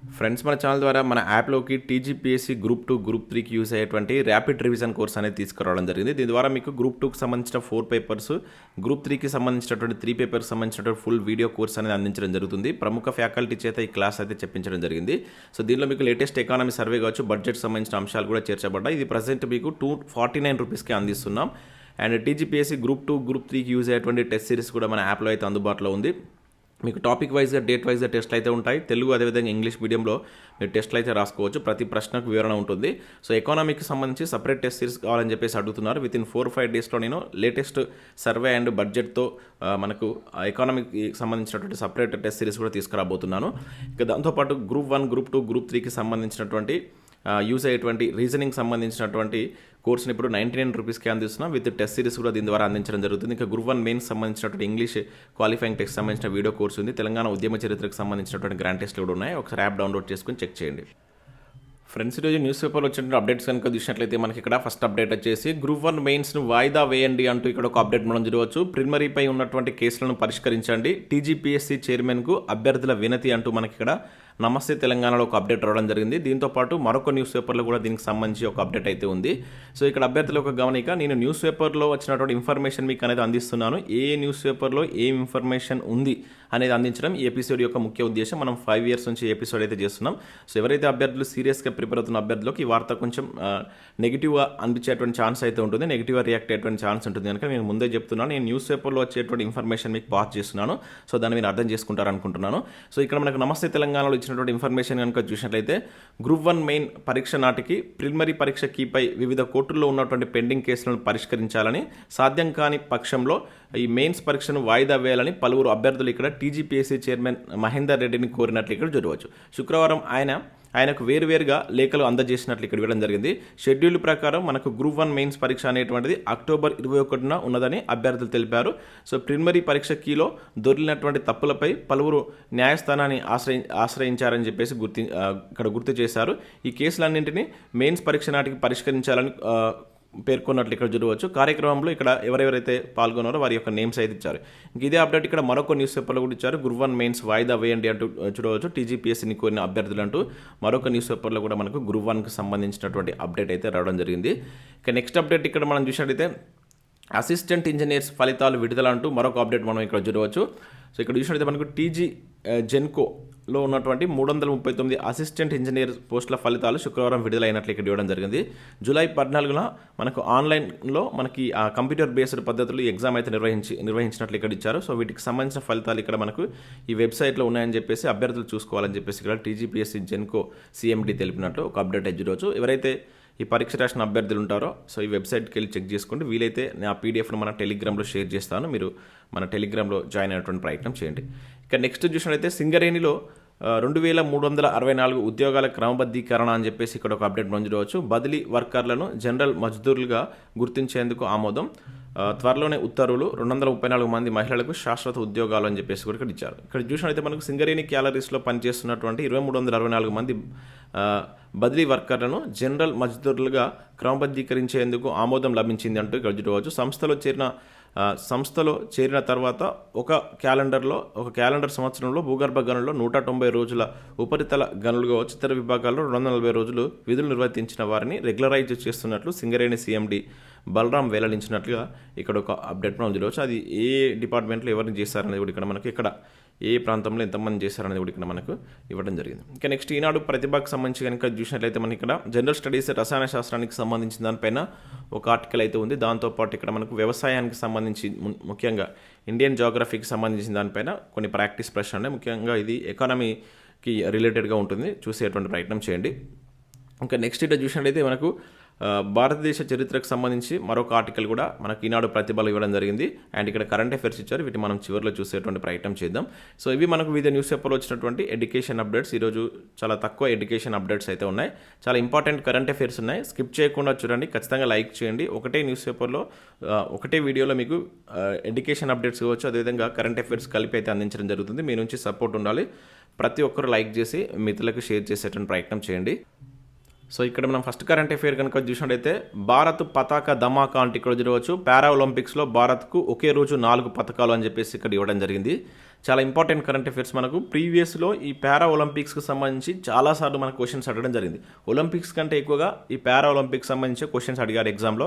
Friends మన channel ద్వారా మన యాప్లోకి టీజీపీఎస్సీ గ్రూప్ టూ గ్రూప్ త్రీకి యూస్ అయ్యేటువంటి ర్యాపిడ్ రివిజన్ కోర్స్ అనేది తీసుకురావడం జరిగింది. దీని ద్వారా మీకు గ్రూప్ టూకి సంబంధించిన ఫోర్ పేపర్స్ గ్రూప్ త్రీకి సంబంధించినటువంటి త్రీ పేపర్స్ సంబంధించినటువంటి ఫుల్ వీడియో కోర్స్ అనేది అందించడం జరుగుతుంది. ప్రముఖ ఫ్యాకల్టీ చేత ఈ క్లాస్ అయితే చెప్పించడం జరిగింది. సో దీనిలో మీకు లేటెస్ట్ ఎకానమీ సర్వే కావచ్చు బడ్జెట్ సంబంధించిన అంశాలు కూడా చేర్చబడ్డాయి. ఇది ప్రజెంట్ మీకు టూ ఫార్టీ నైన్ రూపీస్కి అందిస్తున్నాం. And TGPSC group two group త్రీకి యూజ్ అయ్యేటువంటి టెస్ట్ సిరీస్ కూడా మన యాప్లో అయితే అందుబాటులో ఉంది. మీకు టాపిక్ వైజ్గా డేట్ వైజ్గా టెస్ట్లు అయితే ఉంటాయి. తెలుగు అదేవిధంగా ఇంగ్లీష్ మీడియంలో మీరు టెస్ట్లు అయితే రాసుకోవచ్చు. ప్రతి ప్రశ్నకు వివరణ ఉంటుంది. సో ఎకానమీకి సంబంధించి సపరేట్ టెస్ట్ సిరీస్ కావాలని చెప్పేసి అడుగుతున్నారు. విత్ ఇన్ ఫోర్ ఫైవ్ డేస్లో నేను లేటెస్ట్ సర్వే అండ్ బడ్జెట్తో మనకు ఎకానమీకి సంబంధించినటువంటి సపరేట్ టెస్ట్ సిరీస్ కూడా తీసుకురాబోతున్నాను. ఇక దాంతోపాటు group one group two group త్రీకి సంబంధించినటువంటి యూజ్ అయ్యేటువంటి రీజనింగ్ సంబంధించినటువంటి కోర్సును ఇప్పుడు నైంటీ నైన్ రూపీస్కి అందిస్తున్నాం విత్ టెస్ట్ సిరీస్ కూడా దీని ద్వారా అందించడం జరుగుతుంది. ఇంకా గ్రూప్ వన్ మెయిన్ సంబంధించినటువంటి ఇంగ్లీష్ క్వాలిఫైయింగ్ టెస్ట్ సంబంధించిన వీడియో కోర్స్ ఉంది. తెలంగాణ ఉద్యమ చరిత్రకు సంబంధించినటువంటి గ్రాండ్ టెస్ట్లు కూడా ఉన్నాయి. ఒకసారి యాప్ డౌన్లోడ్ చేసుకొని చెక్ చేయండి. ఫ్రెండ్స్ ఈరోజు న్యూస్ పేపర్లో వచ్చిన అప్డేట్స్ కనుక చూసినట్లయితే మనకి ఇక్కడ ఫస్ట్ అప్డేట్ వచ్చేసి గ్రూప్ వన్ మెయిన్స్ను వాయిదా వేయండి అంటూ ఇక్కడ ఒక అప్డేట్ మనం చూడవచ్చు. ప్రిమరీపై ఉన్నటువంటి కేసులను పరిష్కరించండి. టీజీపీఎస్సీ చైర్మన్కు అభ్యర్థుల వినతి అంటూ మనకి ఇక్కడ నమస్తే తెలంగాణలో ఒక అప్డేట్ రావడం జరిగింది. దీంతో పాటు మరొక న్యూస్ పేపర్లో కూడా దీనికి సంబంధించి ఒక అప్డేట్ అయితే ఉంది. సో ఇక్కడ అభ్యర్థుల ఒక గమనిక నేను న్యూస్ పేపర్లో వచ్చినటువంటి ఇన్ఫర్మేషన్ మీకు అనేది అందిస్తున్నాను. ఏ న్యూస్ పేపర్లో ఏం ఇన్ఫర్మేషన్ ఉంది అనేది అందించడం ఈ ఎపిసోడ్ యొక్క ముఖ్య ఉద్దేశం. మనం ఫైవ్ ఇయర్స్ నుంచి ఎపిసోడ్ అయితే చేస్తున్నాం. సో ఎవరైతే అభ్యర్థులు సీరియస్గా ప్రిపేర్ అవుతున్న అభ్యర్థులకు ఈ వార్త కొంచెం నెగిటివ్గా అనిపించేటువంటి ఛాన్స్ అయితే ఉంటుంది నెగిటివ్గా రియాక్ట్ అయ్యేటువంటి ఛాన్స్ ఉంటుంది. కనుక నేను ముందే చెప్తున్నాను నేను న్యూస్ పేపర్లో వచ్చేటువంటి ఇన్ఫర్మేషన్ మీకు పాస్ చేస్తున్నాను. సో దాన్ని మీరు అర్థం చేసుకుంటారనుకుంటున్నాను. సో ఇక్కడ మనకు నమస్తే తెలంగాణలో ఇచ్చినటువంటి ఇన్ఫర్మేషన్ కనుక చూసినట్లయితే గ్రూప్ వన్ మెయిన్ పరీక్ష నాటికి ప్రిలిమరీ పరీక్ష కీపై వివిధ కోర్టుల్లో ఉన్నటువంటి పెండింగ్ కేసులను పరిష్కరించాలని సాధ్యం కాని పక్షంలో ఈ మెయిన్స్ పరీక్షను వాయిదా వేయాలని పలువురు అభ్యర్థులు ఇక్కడ టీజీపీఎస్సీ చైర్మన్ మహేందర్ రెడ్డిని కోరినట్లు ఇక్కడ చూడవచ్చు. శుక్రవారం ఆయన ఆయనకు వేరువేరుగా లేఖలు అందజేసినట్లు ఇక్కడ ఇవ్వడం జరిగింది. షెడ్యూల్ ప్రకారం మనకు గ్రూప్ వన్ మెయిన్స్ పరీక్ష అనేటువంటిది అక్టోబర్ ఇరవై ఒకటిన ఉన్నదని అభ్యర్థులు తెలిపారు. సో ప్రిలిమరీ పరీక్ష కీలో దొరికినటువంటి తప్పులపై పలువురు న్యాయస్థానాన్ని ఆశ్రయి ఆశ్రయించారని చెప్పేసి గుర్తి ఇక్కడ గుర్తు చేశారు. ఈ కేసులన్నింటినీ మెయిన్స్ పరీక్ష నాటికి పరిష్కరించాలని పేర్కొన్నట్లు ఇక్కడ చూడవచ్చు కార్యక్రమంలో ఇక్కడ ఎవరెవరైతే పాల్గొన్నారో వారి యొక్క నేమ్స్ అయితే ఇచ్చారు. ఇంక ఇదే అప్డేట్ ఇక్కడ మరొక న్యూస్ పేపర్లో కూడా ఇచ్చారు. గురువన్ వన్ మెయిన్స్ వాయిదా వేయండి అంటూ చూడవచ్చు. టీజీపీఎస్సీని కోరిన అభ్యర్థులు అంటూ మరొక న్యూస్ పేపర్లో కూడా మనకు గురువన్కి సంబంధించినటువంటి అప్డేట్ అయితే రావడం జరిగింది. ఇక నెక్స్ట్ అప్డేట్ ఇక్కడ మనం చూసినట్టయితే అసిస్టెంట్ ఇంజనీర్స్ ఫలితాలు విడుదల అంటూ మరొక అప్డేట్ మనం ఇక్కడ చూడవచ్చు. సో ఇక్కడ చూసినట్టయితే మనకు టీజీ జెన్కో లో ఉన్నటువంటి మూడు వందల ముప్పై తొమ్మిది అసిస్టెంట్ ఇంజనీర్ పోస్టుల ఫలితాలు శుక్రవారం విడుదలైనట్లు ఇక్కడ ఇవ్వడం జరిగింది. జూలై పద్నాలుగున మనకు ఆన్లైన్లో మనకి ఆ కంప్యూటర్ బేస్డ్ పద్ధతులు ఎగ్జామ్ అయితే నిర్వహించి నిర్వహించినట్లు ఇక్కడ ఇచ్చారు. సో వీటికి సంబంధించిన ఫలితాలు ఇక్కడ మనకు ఈ వెబ్సైట్లో ఉన్నాయని చెప్పేసి అభ్యర్థులు చూసుకోవాలని చెప్పేసి ఇక్కడ టీజీపీఎస్సీ జెన్కో సిఎండి తెలిపినట్లు ఒక అప్డేట్ అయితే రోజు ఎవరైతే ఈ పరీక్ష రాసిన అభ్యర్థులు ఉంటారో సో ఈ వెబ్సైట్కి వెళ్ళి చెక్ చేసుకోండి. వీలైతే నా పీడిఎఫ్ను మన టెలిగ్రామ్లో షేర్ చేస్తాను. మీరు మన టెలిగ్రామ్లో జాయిన్ అయినటువంటి ప్రయత్నం చేయండి. ఇక నెక్స్ట్ చూసినట్లయితే సింగరేణిలో రెండు వేల మూడు వందల అరవై నాలుగు ఉద్యోగాల క్రమబద్ధీకరణ అని చెప్పేసి ఇక్కడ ఒక అప్డేట్ మనం బదిలీ వర్కర్లను జనరల్ మజ్దూర్లుగా గుర్తించేందుకు ఆమోదం. త్వరలోనే ఉత్తర్వులు రెండు వందల ముప్పై నాలుగు మంది మహిళలకు శాశ్వత ఉద్యోగాలు అని చెప్పేసి కూడా ఇక్కడ ఇచ్చారు. ఇక్కడ చూసినట్లయితే మనకు సింగరేణి క్యాలరీస్లో పనిచేస్తున్నటువంటి ఇరవై మూడు వందల అరవై నాలుగు మంది బదిలీ వర్కర్లను జనరల్ మజ్దూర్లుగా క్రమబద్ధీకరించేందుకు ఆమోదం లభించింది అంటూ ఇక్కడ చూడవచ్చు. సంస్థలో చేరిన సంస్థలో చేరిన తర్వాత ఒక క్యాలెండర్లో ఒక క్యాలెండర్ సంవత్సరంలో భూగర్భ గనుల్లో నూట తొంభై రోజుల ఉపరితల గనులుగా వచ్చి ఇతర విభాగాల్లో రెండు వందల నలభై రోజులు విధులు నిర్వర్తించిన వారిని రెగ్యులరైజ్ చేస్తున్నట్లు సింగరేణి సీఎండి బలరాం వెల్లడించినట్లుగా ఇక్కడ ఒక అప్డేట్ మనం చూడవచ్చు. అది ఏ డిపార్ట్మెంట్లో ఎవరిని చేశారనేది కూడా ఇక్కడ మనకి ఇక్కడ ఏ ప్రాంతంలో ఎంతమంది చేశారనేది కూడా ఇక్కడ మనకు ఇవ్వడం జరిగింది. ఇంకా నెక్స్ట్ ఈనాడు ప్రతిభకు సంబంధించి కనుక చూసినట్లయితే మనకి ఇక్కడ జనరల్ స్టడీస్ రసాయన శాస్త్రానికి సంబంధించిన దానిపైన ఒక ఆర్టికల్ అయితే ఉంది. దాంతోపాటు ఇక్కడ మనకు వ్యవసాయానికి సంబంధించి ము- ముఖ్యంగా ఇండియన్ జాగ్రఫీకి సంబంధించిన దానిపైన కొన్ని ప్రాక్టీస్ ప్రశ్నలు ఉన్నాయి. ముఖ్యంగా ఇది ఎకానమీకి రిలేటెడ్గా ఉంటుంది. చూసేటువంటి ప్రయత్నం చేయండి. ఇంకా నెక్స్ట్ ఇట చూసినట్లయితే మనకు భారతదేశ చరిత్రకు సంబంధించి మరొక ఆర్టికల్ కూడా మనకి ఈనాడు ప్రతిభలు ఇవ్వడం జరిగింది. అండ్ ఇక్కడ కరెంట్ అఫైర్స్ ఇచ్చారు. వీటి మనం చివరిలో చూసేటువంటి ప్రయత్నం చేద్దాం. సో ఇవి మనకు వివిధ న్యూస్ పేపర్లో వచ్చినటువంటి ఎడ్యుకేషన్ అప్డేట్స్ ఈరోజు చాలా తక్కువ ఎడ్యుకేషన్ అప్డేట్స్ అయితే ఉన్నాయి. చాలా ఇంపార్టెంట్ కరెంట్ అఫైర్స్ ఉన్నాయి. స్కిప్ చేయకుండా చూడండి. ఖచ్చితంగా లైక్ చేయండి. ఒకటే న్యూస్ పేపర్లో ఒకటే వీడియోలో మీకు ఎడ్యుకేషన్ అప్డేట్స్ కావచ్చు. అదేవిధంగా కరెంట్ అఫైర్స్ కలిపి అయితే అందించడం జరుగుతుంది. మీ నుంచి సపోర్ట్ ఉండాలి. ప్రతి ఒక్కరు లైక్ చేసి మిత్రులకు షేర్ చేసేటువంటి ప్రయత్నం చేయండి. సో ఇక్కడ మనం ఫస్ట్ కరెంట్ అఫేర్ కనుక చూసినట్టయితే భారత్ పతాక ధమాకా అంటే ఇక్కడ చూడవచ్చు పారా ఒలింపిక్స్లో భారత్కు ఒకే రోజు నాలుగు పథకాలు అని చెప్పేసి ఇక్కడ ఇవ్వడం జరిగింది. చాలా ఇంపార్టెంట్ కరెంట్ అఫైర్స్ మనకు. ప్రీవియస్లో ఈ పారా ఒలింపిక్స్కి సంబంధించి చాలాసార్లు మనకు క్వశ్చన్స్ అడగడం జరిగింది. ఒలింపిక్స్ కంటే ఎక్కువగా ఈ పారా ఒలింపిక్స్ సంబంధించి క్వశ్చన్స్ అడిగారు ఎగ్జామ్లో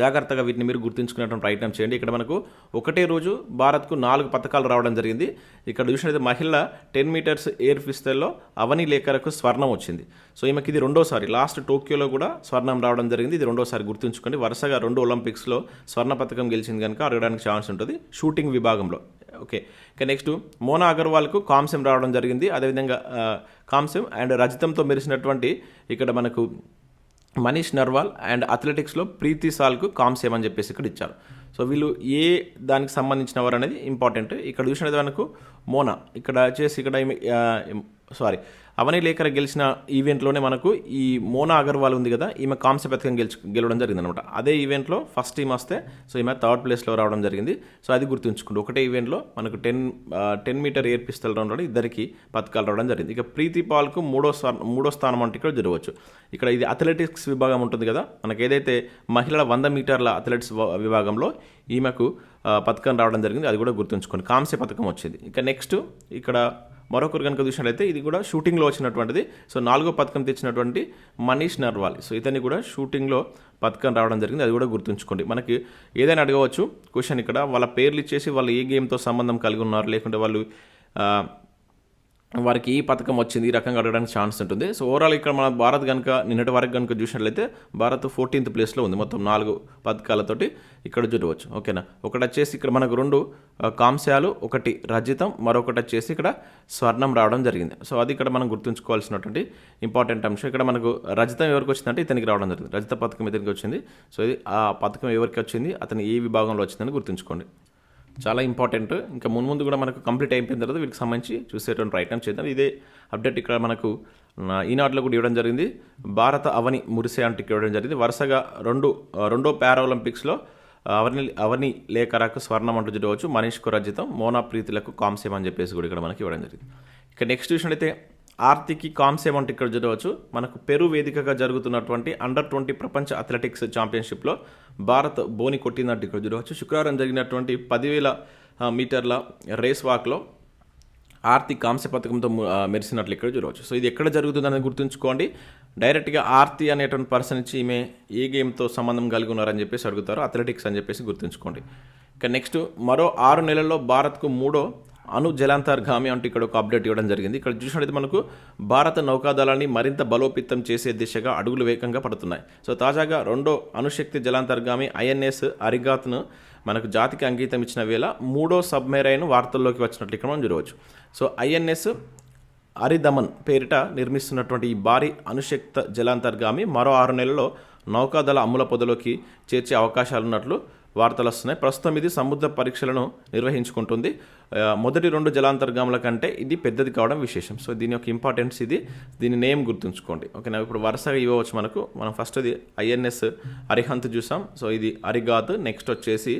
జాగ్రత్తగా వీటిని మీరు గుర్తుంచుకునేటువంటి ప్రయత్నం చేయండి. ఇక్కడ మనకు ఒకటే రోజు భారత్కు నాలుగు పథకాలు రావడం జరిగింది. ఇక్కడ చూసినట్లయితే మహిళ టెన్ మీటర్స్ ఎయిర్ పిస్తల్లో అవని లేఖలకు స్వర్ణం వచ్చింది. సో ఈమెకి ఇది రెండోసారి. లాస్ట్ టోక్యోలో కూడా స్వర్ణం రావడం జరిగింది. ఇది రెండోసారి గుర్తుంచుకోండి. వరుసగా రెండు ఒలింపిక్స్లో స్వర్ణ పథకం గెలిచింది కనుక అడగడానికి ఛాన్స్ ఉంటుంది. షూటింగ్ విభాగంలో. ఓకే. ఇంకా నెక్స్ట్ మోనా అగర్వాల్కు కాంస్యం రావడం జరిగింది. అదేవిధంగా కాంస్యం అండ్ రజతంతో మెరిసినటువంటి ఇక్కడ మనకు మనీష్ నర్వాల్ అండ్ అథ్లెటిక్స్లో ప్రీతి సాల్కు కాంస్యం అని చెప్పేసి ఇక్కడ ఇచ్చారు. సో వీళ్ళు ఏ దానికి సంబంధించిన వారు అనేది ఇంపార్టెంట్. ఇక్కడ చూసినది మనకు మోనా. ఇక్కడ వచ్చేసి ఇక్కడ సారీ అవని లేఖర గెలిచిన ఈవెంట్లోనే మనకు ఈ మోనా అగర్వాల్ ఉంది కదా ఈమె కాంస్య పథకం గెలిచి గెలవడం జరిగింది అనమాట అదే ఈవెంట్లో ఫస్ట్ టీం వస్తే సో ఈమె థర్డ్ ప్లేస్లో రావడం జరిగింది. సో అది గుర్తుంచుకోండి. ఒకటే ఈవెంట్లో మనకు ten ten meter air pistol రౌండ్లో ఇద్దరికి పథకాలు రావడం జరిగింది. ఇక ప్రీతి పాల్కు మూడో స్థానం మూడో స్థానం అంటే ఇక్కడ జరగవచ్చు. ఇక్కడ ఇది అథ్లెటిక్స్ విభాగం ఉంటుంది కదా మనకి ఏదైతే మహిళల వంద మీటర్ల అథ్లెటిక్స్ విభాగంలో ఈమెకు పథకం రావడం జరిగింది. అది కూడా గుర్తుంచుకోండి. కాంస్య పథకం వచ్చింది. ఇక నెక్స్ట్ ఇక్కడ మరొకరు కనుక చూసినట్లయితే ఇది కూడా షూటింగ్లో వచ్చినటువంటిది. సో నాలుగో పథకం తెచ్చినటువంటి మనీష్ నర్వాల్. సో ఇతన్ని కూడా షూటింగ్లో పథకం రావడం జరిగింది. అది కూడా గుర్తుంచుకోండి. మనకి ఏదైనా అడగవచ్చు. క్వశ్చన్ ఇక్కడ. వాళ్ళ పేర్లు ఇచ్చేసి వాళ్ళు ఏ గేమ్తో సంబంధం కలిగి ఉన్నారు. లేకుంటే వాళ్ళు వారికి ఈ పథకం వచ్చింది ఈ రకంగా అడగడానికి ఛాన్స్ ఉంటుంది. సో ఓవరాల్ ఇక్కడ మన భారత్ కనుక నిన్నటి వరకు కనుక చూసినట్లయితే భారత్ ఫోర్టీన్త్ ప్లేస్లో ఉంది మొత్తం నాలుగు పథకాలతోటి ఇక్కడ చూడవచ్చు. ఓకేనా ఒకటి వచ్చేసి ఇక్కడ మనకు రెండు కాంశాలు కాంస్యాలు ఒకటి రజితం మరొకటి వచ్చేసి ఇక్కడ స్వర్ణం రావడం జరిగింది. సో అది ఇక్కడ మనం గుర్తుంచుకోవాల్సినటువంటి ఇంపార్టెంట్ అంశం. ఇక్కడ మనకు రజితం ఎవరికి వచ్చిందంటే ఇతనికి రావడం జరిగింది. రజిత పథకం ఇతనికి వచ్చింది. సో ఇది ఆ పథకం ఎవరికి వచ్చింది? అతను ఏ విభాగంలో వచ్చిందని గుర్తుంచుకోండి. చాలా ఇంపార్టెంట్ ఇంకా ముందు ముందు కూడా మనకు కంప్లీట్ అయిపోయిన తర్వాత వీటికి సంబంధించి చూసేటువంటి ప్రయత్నం చేద్దాం. ఇదే అప్డేట్ ఇక్కడ మనకు ఈనాటిలో కూడా ఇవ్వడం జరిగింది. భారత అవని మురిసే అంటే ఇక్కడ ఇవ్వడం జరిగింది. వరుసగా రెండు రెండో పారాలింపిక్స్లో అవని అవని లేఖరాకు స్వర్ణం అంటూ చూడవచ్చు మనీష్కు రజితం మోనా ప్రీతులకు కాంస్యం అని చెప్పేసి కూడా ఇక్కడ మనకి ఇవ్వడం జరిగింది. ఇక నెక్స్ట్ చూసినట్టయితే ఆర్తికి కాంస్య వంటి ఇక్కడ చూడవచ్చు మనకు పెరు వేదికగా జరుగుతున్నటువంటి అండర్ ట్వంటీ ప్రపంచ అథ్లెటిక్స్ ఛాంపియన్షిప్లో భారత్ బోని కొట్టినట్టు ఇక్కడ చూడవచ్చు శుక్రవారం జరిగినటువంటి పదివేల మీటర్ల రేస్ వాక్లో ఆర్తి కాంస్య పథకంతో మెరిసినట్లు ఇక్కడ చూడవచ్చు సో ఇది ఎక్కడ జరుగుతుందని గుర్తుంచుకోండి. డైరెక్ట్గా ఆర్తి అనేటువంటి పర్సన్ ఇచ్చి ఈమె ఏ గేమ్తో సంబంధం కలిగి ఉన్నారని చెప్పేసి అడుగుతారు. అథ్లెటిక్స్ అని చెప్పేసి గుర్తుంచుకోండి. ఇక నెక్స్ట్ మరో ఆరు నెలల్లో భారత్కు మూడో అను జలాంతర్గామి అంటూ ఇక్కడ ఒక అప్డేట్ ఇవ్వడం జరిగింది. ఇక్కడ చూసినట్లయితే మనకు భారత నౌకాదళాన్ని మరింత బలోపేతం చేసే దిశగా అడుగులు వేగంగా పడుతున్నాయి. సో తాజాగా రెండో అణుశక్తి జలాంతర్గామి ఐఎన్ఎస్ అరిగాత్ను మనకు జాతికి అంకితం ఇచ్చిన వేళ మూడో సబ్మెరైన్ వార్తల్లోకి వచ్చినట్లు ఇక్కడ మనం చూడవచ్చు. సో ఐఎన్ఎస్ అరిదమన్ పేరిట నిర్మిస్తున్నటువంటి ఈ భారీ అణుశక్త జలాంతర్గామి మరో ఆరు నెలల్లో నౌకాదళ అమ్ముల పొదలోకి చేర్చే అవకాశాలు ఉన్నట్లు వార్తలు వస్తున్నాయి. ప్రస్తుతం ఇది సముద్ర పరీక్షలను నిర్వహించుకుంటుంది. మొదటి రెండు జలాంతర్గాముల కంటే ఇది పెద్దది కావడం విశేషం. సో దీని యొక్క ఇంపార్టెన్స్ ఇది. దీని నేమ్ గుర్తుంచుకోండి. ఓకేనా? ఇప్పుడు వరుసగా ఇవ్వవచ్చు మనకు. మనం ఫస్ట్ ఇది ఐఎన్ఎస్ అరిహంత్ చూసాం. సో ఇది అరిగాత్ నెక్స్ట్ వచ్చేసి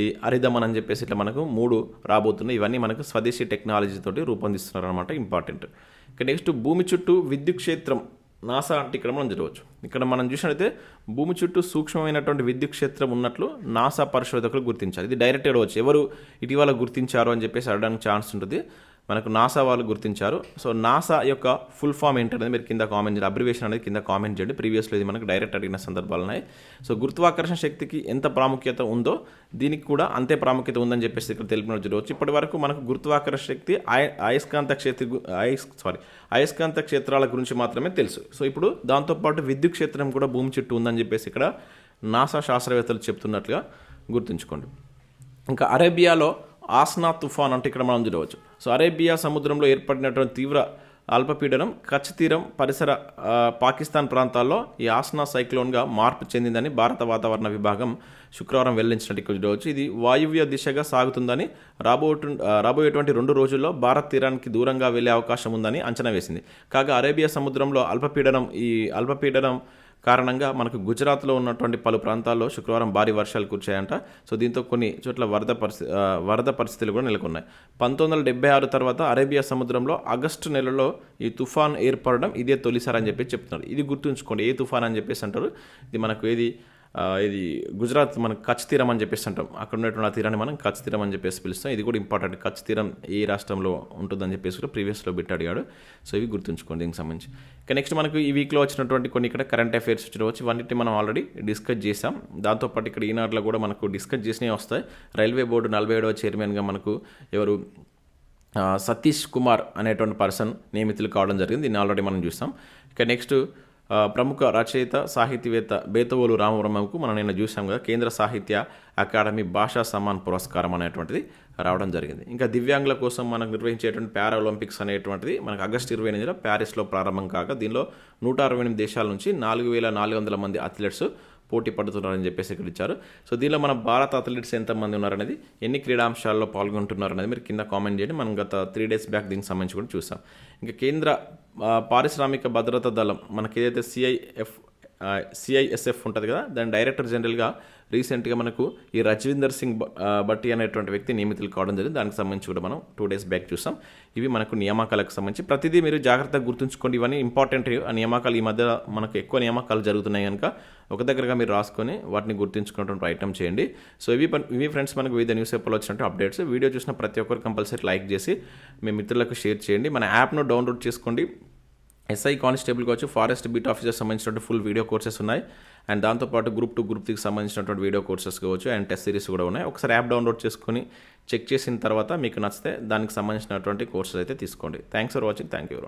ఈ అరిదమన్ అని చెప్పేసి ఇట్లా మనకు మూడు రాబోతున్నాయి. ఇవన్నీ మనకు స్వదేశీ టెక్నాలజీతో రూపొందిస్తున్నారు అనమాట ఇంపార్టెంట్ ఇక నెక్స్ట్ భూమి చుట్టూ విద్యుత్ క్షేత్రం నాసా అంటే ఇక్కడ మనం చూడవచ్చు ఇక్కడ మనం చూసినట్లయితే భూమి చుట్టూ సూక్ష్మమైనటువంటి విద్యుత్ క్షేత్రం ఉన్నట్లు నాసా పరిశోధకులు గుర్తించారు. ఇది డైరెక్ట్ అడవచ్చు ఎవరు ఇటీవల గుర్తించారు అని చెప్పేసి అడగడానికి ఛాన్స్ ఉంటుంది. మనకు నాసా వాళ్ళు గుర్తించారు. సో నాసా యొక్క ఫుల్ ఫామ్ ఏంటనేది మీరు కింద కామెంట్ చేయండి. అబ్రివేషన్ అనేది కింద కామెంట్ చేయండి. ప్రీవియస్లో ఇది మనకు డైరెక్ట్ అడిగిన సందర్భాలు ఉన్నాయి. సో గురుత్వాకర్షణ శక్తికి ఎంత ప్రాముఖ్యత ఉందో దీనికి కూడా అంతే ప్రాముఖ్యత ఉందని చెప్పేసి ఇక్కడ తెలిపిన చూడవచ్చు ఇప్పటి వరకు మనకు గురుత్వాకర్షణ శక్తి అయ- అయస్కాంత క్షేత్ర గు- అయస్ సారీ అయస్కాంత క్షేత్రాల గురించి మాత్రమే తెలుసు. సో ఇప్పుడు దాంతోపాటు విద్యుత్ క్షేత్రం కూడా భూమి చుట్టూ ఉందని చెప్పేసి ఇక్కడ నాసా శాస్త్రవేత్తలు చెప్తున్నట్లుగా గుర్తుంచుకోండి. ఇంకా అరేబియాలో ఆస్నా తుఫాన్ అంటే ఇక్కడ మనం చూడవచ్చు. సో అరేబియా సముద్రంలో ఏర్పడినటువంటి తీవ్ర అల్పపీడనం కచ్ తీరం పరిసర పాకిస్తాన్ ప్రాంతాల్లో ఈ ఆస్నా సైక్లోన్గా మార్పు చెందిందని భారత వాతావరణ విభాగం శుక్రవారం వెల్లడించినట్టు రోజు ఇది వాయువ్య దిశగా సాగుతుందని రాబోటు రాబోయేటువంటి రెండు రోజుల్లో భారత్ తీరానికి దూరంగా వెళ్ళే అవకాశం ఉందని అంచనా వేసింది. కాగా అరేబియా సముద్రంలో అల్పపీడనం ఈ అల్పపీడనం కారణంగా మనకు గుజరాత్లో ఉన్నటువంటి పలు ప్రాంతాల్లో శుక్రవారం భారీ వర్షాలు కురిచాయంట సో దీంతో కొన్ని చోట్ల వరద పరిస్థితి వరద పరిస్థితులు కూడా నెలకొన్నాయి. పంతొమ్మిది వందల డెబ్బై ఆరు తర్వాత అరేబియా సముద్రంలో ఆగస్టు నెలలో ఈ తుఫాన్ ఏర్పడడం ఇదే తొలిసారి అని చెప్పి చెప్తున్నారు. ఇది గుర్తుంచుకోండి. ఏ తుఫాన్ అని చెప్పేసి అంటారు. ఇది మనకు ఏది ఇది గుజరాత్ మనం కచ్ తీరం అని చెప్పేసి అంటాం. అక్కడ ఉన్నటువంటి ఆ తీరాన్ని మనం కచ్ తీరం అని చెప్పేసి పిలుస్తాం. ఇది కూడా ఇంపార్టెంట్ కచ్ తీరం ఏ రాష్ట్రంలో ఉంటుందని చెప్పేసి కూడా ప్రీవియస్లో బిట్ అడిగాడు. సో ఇవి గుర్తుంచుకోండి దీనికి సంబంధించి. ఇక నెక్స్ట్ మనకు ఈ వీక్లో వచ్చినటువంటి కొన్ని ఇక్కడ కరెంట్ అఫైర్స్ వచ్చి ఇవన్నిటిని మనం ఆల్రెడీ డిస్కస్ చేసాం దాంతోపాటు ఇక్కడ ఈనాడులో కూడా మనకు డిస్కస్ చేసినవి వస్తాయి. రైల్వే బోర్డు నలభై ఏడవ చైర్మన్గా మనకు ఎవరు? సతీష్ కుమార్ అనేటువంటి పర్సన్ నియమితులు కావడం జరిగింది. దీన్ని ఆల్రెడీ మనం చూసాం ఇక నెక్స్ట్ ప్రముఖ రచయిత సాహితీవేత్త బేతవోలు రామబ్రహ్మకు మనం నిన్న చూసాం కదా కేంద్ర సాహిత్య అకాడమీ భాషా సమ్మాన్ పురస్కారం అనేటువంటిది రావడం జరిగింది. ఇంకా దివ్యాంగుల కోసం మనకు నిర్వహించేటువంటి పారా ఒలింపిక్స్ అనేటువంటిది మనకు ఆగస్టు ఇరవై ఎనిమిదిలో ప్యారిస్లో ప్రారంభం కాగా దీనిలో నూట అరవై ఎనిమిది దేశాల నుంచి నాలుగు వేల నాలుగు వందల మంది అథ్లెట్స్ పోటీ పడుతున్నారని చెప్పేసి ఇక్కడ ఇచ్చారు. సో దీనిలో మన భారత అథ్లెట్స్ ఎంతమంది ఉన్నారనేది ఎన్ని క్రీడాంశాల్లో పాల్గొంటున్నారు అనేది మీరు కింద కామెంట్ చేయండి. మనం గత త్రీ డేస్ బ్యాక్ దీనికి సంబంధించి కూడా చూసాం ఇంకా కేంద్ర పారిశ్రామిక భద్రతా దళం మనకి ఏదైతే సిఐఎఫ్ సిఐఎస్ఎఫ్ ఉంటుంది కదా దాని డైరెక్టర్ జనరల్గా రీసెంట్గా మనకు ఈ రజ్వీందర్ సింగ్ భట్టి అనేటువంటి వ్యక్తి నియమితులు కావడం జరిగింది. దానికి సంబంధించి కూడా మనం టూ డేస్ బ్యాక్ చూసాం. ఇవి మనకు నియామకాలకు సంబంధించి ప్రతిదీ మీరు జాగ్రత్తగా గుర్తుంచుకోండి. ఇవన్నీ ఇంపార్టెంట్ ఆ నియామకాలు ఈ మధ్య మనకు ఎక్కువ నియామకాలు జరుగుతున్నాయి కనుక ఒక దగ్గరగా మీరు రాసుకొని వాటిని గుర్తుంచుకున్నటువంటి ప్రయత్నం చేయండి. సో ఇవి ఇవి ఫ్రెండ్స్ మనకు వివిధ న్యూస్ పేపర్లో వచ్చినట్టు అప్డేట్స్ వీడియో చూసిన ప్రతి ఒక్కరు కంపల్సరీ లైక్ చేసి మీ మిత్రులకు షేర్ చేయండి. మన యాప్ను డౌన్లోడ్ చేసుకోండి. ఎస్ఐ కానిస్టేబుల్ కావచ్చు ఫారెస్ట్ బీట్ ఆఫీసర్ సంబంధించినటువంటి ఫుల్ వీడియో కోర్సెస్ ఉన్నాయి. అండ్ దాంతోపాటు గ్రూప్ టు గ్రూప్ త్రీకి సంబంధించినటువంటి వీడియో కోర్సెస్ కావచ్చు అండ్ టెస్ట్ సిరీస్ కూడా ఉన్నాయి. ఒకసారి యాప్ డౌన్లోడ్ చేసుకొని చెక్ చేసిన తర్వాత మీకు నచ్చితే దానికి సంబంధించినటువంటి కోర్సెస్ అయితే తీసుకోండి. Thanks for watching thank you